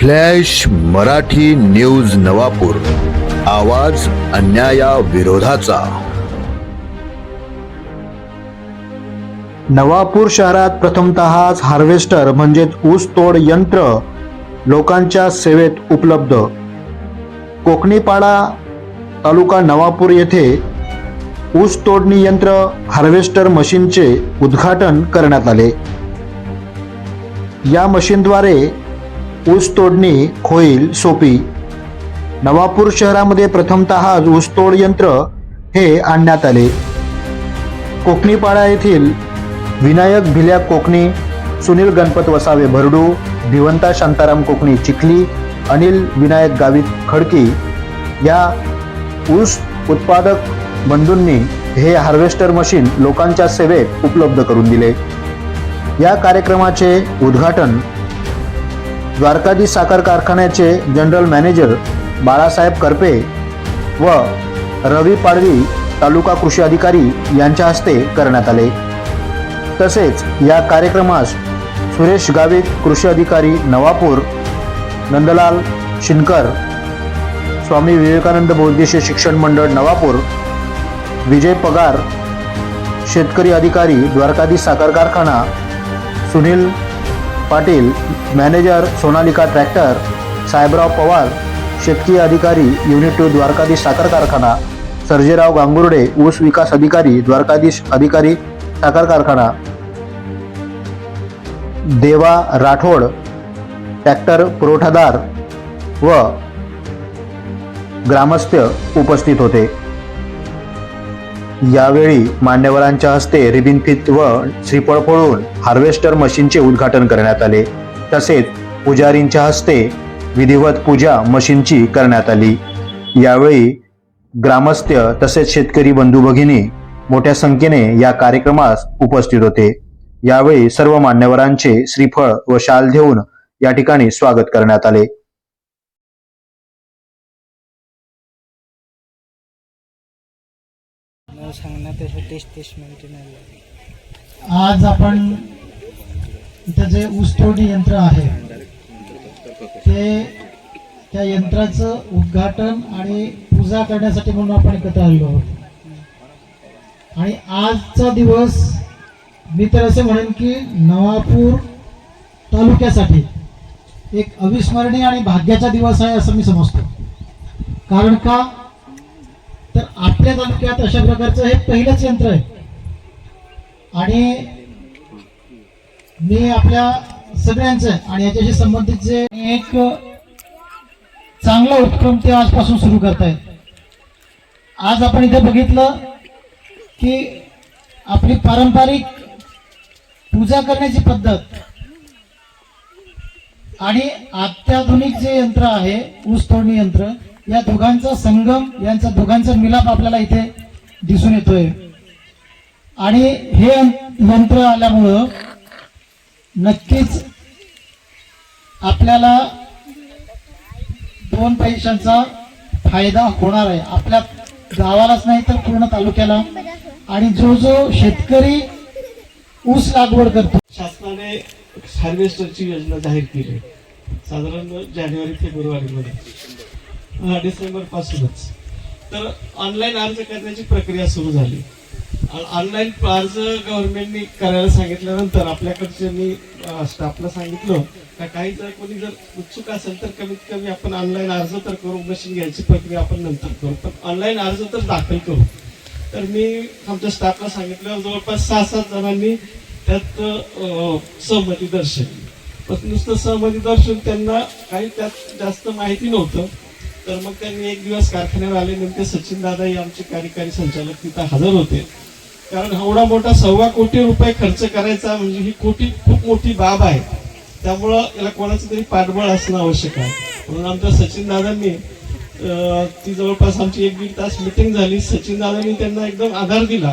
Flash Marathi news Navapur. आवाज अन्याया विरोधाचा नवापूर शहरात प्रथमतःच हार्वेस्टर म्हणजेच ऊस तोड यंत्र लोकांच्या सेवेत उपलब्ध. कोकणीपाडा तालुका नवापूर येथे ऊस तोडणी यंत्र हार्वेस्टर मशीनचे उद्घाटन करण्यात आले. या मशीनद्वारे ऊस तोडणी होईल सोपी. नवापूर शहरामध्ये प्रथमतः ऊसतोड यंत्र हे आणण्यात आले. कोकणीपाडा येथील विनायक भिल्या कोकणी सुनील गणपत वसावे भरडू भिवंता शांताराम कोकणी चिखली अनिल विनायक गावित खडकी या ऊस उत्पादक बंधूंनी हे हार्वेस्टर मशीन लोकांच्या सेवेत उपलब्ध करून दिले. या कार्यक्रमाचे उद्घाटन द्वारकाधीश साखर कारखान्याचे जनरल मॅनेजर बाळासाहेब करपे व रवी पाडवी तालुका कृषी अधिकारी यांच्या हस्ते करण्यात आले. तसेच या कार्यक्रमास सुरेश गावित कृषी अधिकारी नवापूर नंदलाल शिनकर स्वामी विवेकानंद बौद्धिश शिक्षण मंडळ नवापूर विजय पगार शेतकरी अधिकारी द्वारकाधीश साखर कारखाना सुनील पाटील मॅनेजर सोनालिका ट्रॅक्टर साहेबराव पवार शेतकी अधिकारी युनिट टू द्वारकाधीश साखर कारखाना सर्जेराव गांगुर्डे ऊस विकास अधिकारी द्वारकाधीश अधिकारी साखर कारखाना. देवा राठोड ट्रॅक्टर पुरवठादार व ग्रामस्थ उपस्थित होते. यावेळी मान्यवरांच्या हस्ते रिबिन फित व श्रीफळ फोडून हार्वेस्टर मशीनचे उद्घाटन करण्यात आले. तसेच पुजारींच्या हस्ते विधिवत पूजा मशीनची करण्यात आली. यावेळी ग्रामस्थ तसेच शेतकरी बंधू भगिनी मोठ्या संख्येने या कार्यक्रमास उपस्थित होते. यावेळी सर्व मान्यवरांचे श्रीफळ व शाल देऊन या ठिकाणी स्वागत करण्यात आले. आज आपण इथं जे ऊसतोडणी यंत्र आहे ते त्या यंत्राचं उद्घाटन आणि पूजा करण्यासाठी म्हणून आपण एकत्र आलेलो आहोत. आणि आजचा दिवस मी तर असं म्हणेन की नवापूर तालुक्यासाठी एक अविस्मरणीय आणि भाग्याचा दिवस आहे असं मी समजतो. कारण का? तर आपल्या तालुक्यात अशा प्रकारचं हे पहिलंच यंत्र आहे. आणि मी आपल्या सगळ्यांचं आणि याच्याशी संबंधित जे एक चांगला उपक्रम ते आजपासून सुरू करतायत. आज आपण इथे बघितलं की आपली पारंपरिक पूजा करण्याची पद्धत आणि अत्याधुनिक जे यंत्र आहे ऊस तोडणी यंत्र या दोघांचा संगम यांचा दोघांचा मिलाप आपल्याला इथे दिसून येतोय. आणि हे यंत्र आल्यामुळं नक्कीच आपल्याला दोन पैशांचा फायदा होणार आहे. आपल्या गावालाच नाही तर पूर्ण तालुक्याला. आणि जो जो शेतकरी ऊस लागवड करतो. शासनाने हार्वेस्टरची योजना जाहीर केली. साधारण जानेवारी फेब्रुवारीमध्ये. डिसेंबर पासूनच. तर ऑनलाईन अर्ज करण्याची प्रक्रिया सुरू झाली. ऑनलाईन अर्ज गव्हर्नमेंटनी करायला सांगितल्यानंतर आपल्याकडच्या मी स्टाफला सांगितलं का काही जर कोणी जर उत्सुक असेल तर कमीत कमी आपण ऑनलाईन अर्ज तर करू मशीन घ्यायची प्रक्रिया आपण नंतर करू. पण ऑनलाईन अर्ज तर दाखल करू. तर मी आमच्या स्टाफला सांगितलं जवळपास सहा सात जणांनी त्यात सहमती दर्शवली. पण नुसतं सहमती दर्शवून त्यांना काही त्यात जास्त माहिती नव्हतं. तर मग त्यांनी एक दिवस कारखान्यावर आले नेमके सचिन दादा हे आमचे कार्यकारी संचालक तिथं हजर होते. कारण एवढा मोठा सव्वा कोटी रुपये खर्च करायचा म्हणजे ही कोटी खूप मोठी बाब आहे. त्यामुळं याला कोणाचं तरी पाठबळ असणं आवश्यक आहे. म्हणून आमच्या सचिन दादांनी ती जवळपास आमची एक दीड तास मिटिंग झाली. सचिन दादांनी त्यांना एकदम आधार दिला.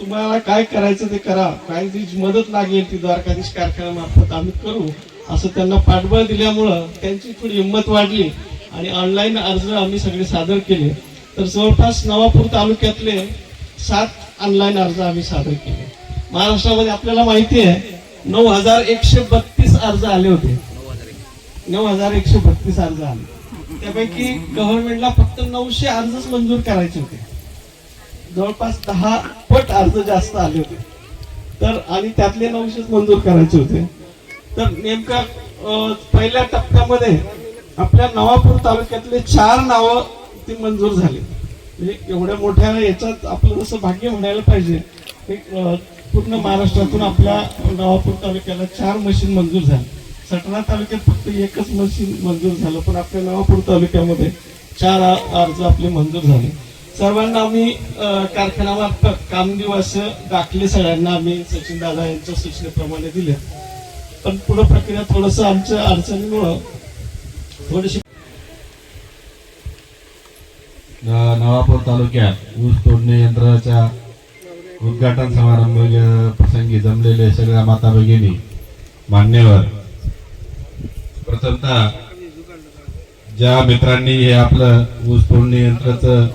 तुम्हाला काय करायचं ते करा. काय जी मदत लागेल ती द्वारकाधीश कारखान्यामार्फत आम्ही करू. असं त्यांना पाठबळ दिल्यामुळं त्यांची थोडी हिंमत वाढली आणि ऑनलाईन अर्ज आम्ही सगळे सादर केले. तर जवळपास नवापूर तालुक्यातले सात ऑनलाईन अर्ज आम्ही सादर केले. महाराष्ट्रामध्ये आपल्याला माहिती आहे नऊ हजार एकशे बत्तीस अर्ज आले होते. नऊ हजार एकशे बत्तीस अर्ज आले. त्यापैकी गव्हर्नमेंटला फक्त नऊशे अर्जच मंजूर करायचे होते. जवळपास दहा पट अर्ज जास्त आले होते. तर आणि त्यातले नऊशेच मंजूर करायचे होते. तर नेमका पहिल्या टप्प्यामध्ये आपल्या नवापूर तालुक्यातले चार नावं ती मंजूर झाली. म्हणजे एवढ्या मोठ्या याच्यात आपलं जसं भाग्य म्हणायला पाहिजे पूर्ण महाराष्ट्रातून आपल्या नवापूर तालुक्याला चार मशीन मंजूर झाली. सटणा तालुक्यात फक्त एकच मशीन मंजूर झालं पण आपल्या नवापूर तालुक्यामध्ये चार अर्ज आपले मंजूर झाले. सर्वांना आम्ही कारखान्यामार्फत काम दिवस दाखले सगळ्यांना आम्ही सचिन दादा यांच्या सूचनेप्रमाणे दिले. पण पुढं प्रक्रिया थोडस आमच्या अडचणीमुळं थोडीशी न- नवापूर तालुक्यात ऊस तोडणी यंत्राच्या उद्घाटन समारंभ प्रसंगी जमलेले सगळ्या माता भगिनी मान्यवर प्रथमतः ज्या मित्रांनी हे आपलं ऊस तोडणी यंत्राचं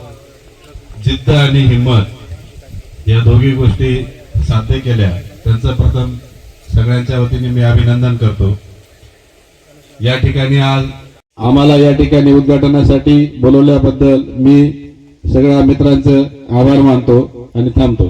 जिद्द आणि हिंमत या दोघी गोष्टी साध्य केल्या त्यांचं प्रथम सगळ्यांच्या वतीने मी अभिनंदन करतो या ठिकाणी आज आम्हाला या ठिकाणी उद्घाटनासाठी बोलवल्याबद्दल मी सगळ्या मित्रांचं आभार मानतो आणि थांबतो.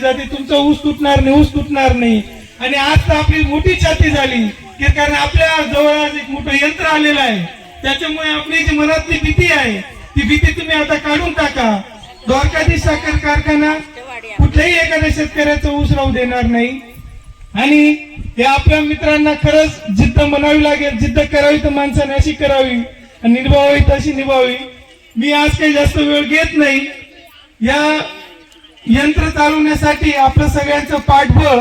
जाते तुमचा ऊस तुटणार नाही ऊस तुटणार नाही. आणि आज तर आपली मोठी छाती झाली. की कारण आपल्या जवळ आज एक मोठं यंत्र आलेलं आहे. त्याच्यामुळे आपली जी मनातली भीती आहे ती भीती तुम्ही आता काढून टाका. द्वारकाधीश साखर कारखाना कुठल्याही एखाद्या शेतकऱ्याचा ऊस राहू देणार नाही. आणि हे आपल्या मित्रांना खरंच जिद्द म्हणावी लागेल जिद्द करावी तर माणसाने अशी करावी आणि निभावावी तशी निभावी. मी आज काही जास्त वेळ घेत नाही. या यंत्र चालवण्यासाठी आपलं सगळ्यांचं पाठबळ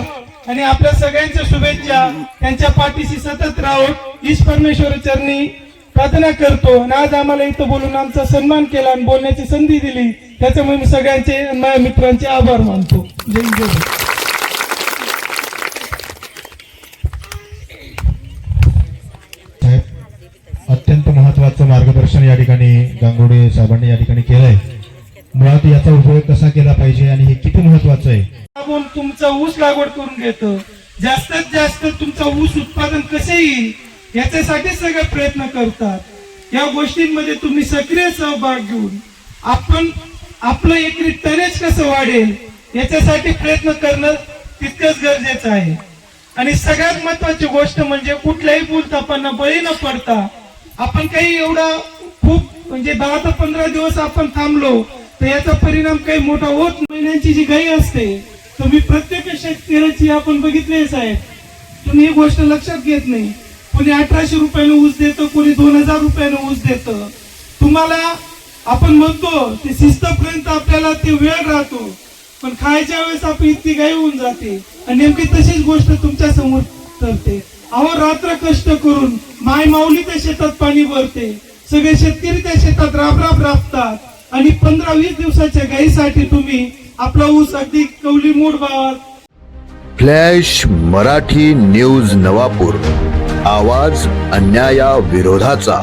आणि आपल्या सगळ्यांच्या शुभेच्छा त्यांच्या पाठीशी सतत राहून ईश परमेश्वर चरणी प्रार्थना करतो. आणि आज आम्हाला इथं बोलून आमचा सन्मान केला आणि बोलण्याची संधी दिली. त्याच्यामुळे मी सगळ्यांचे माझ्या मित्रांचे आभार मानतो. जय जय साहेब अत्यंत महत्वाचं मार्गदर्शन या ठिकाणी गांगुडे साहेबांनी या ठिकाणी केलंय. मुळात याचा उपयोग कसा केला पाहिजे आणि हे किती महत्वाचं आहे? आपण तुमचा ऊस लागवड करून घेतो. जास्तीत जास्त तुमचा ऊस उत्पादन कसे येईल याच्यासाठी सगळे प्रयत्न करतात. या गोष्टींमध्ये तुम्ही सक्रिय सहभाग घेऊन आपण आपलं एकरी तरेच कसं वाढेल याच्यासाठी प्रयत्न करणं तितकंच गरजेचं आहे. आणि सगळ्यात महत्वाची गोष्ट म्हणजे कुठल्याही भूलथापांना बळी न पडता आपण काही एवढा खूप म्हणजे दहा ते पंधरा दिवस आपण थांबलो तर याचा परिणाम काही मोठा होत महिन्यांची जी गाई असते तर मी प्रत्येक शेतकऱ्याची आपण बघितले साहेब. तुम्ही ही गोष्ट लक्षात घेत नाही. कोणी अठराशे रुपयानं ऊस देतं कोणी दोन हजार रुपयानं ऊस देतं. तुम्हाला आपण म्हणतो ते शिस्तपर्यंत आपल्याला ते वेळ राहतो. पण खायच्या वेळेस आपण इतकी गाई होऊन जाते. आणि नेमकी तशीच गोष्ट तुमच्यासमोर करते अहो रात्र कष्ट करून माय माऊली त्या शेतात पाणी भरते. सगळे शेतकरी त्या शेतात राब राब राबतात. आणि पंधरा वीस दिवसाच्या गायीसाठी तुम्ही आपला ऊस अगदी कवली मूड भावात. Flash Marathi news Navapur. आवाज अन्याया विरोधाचा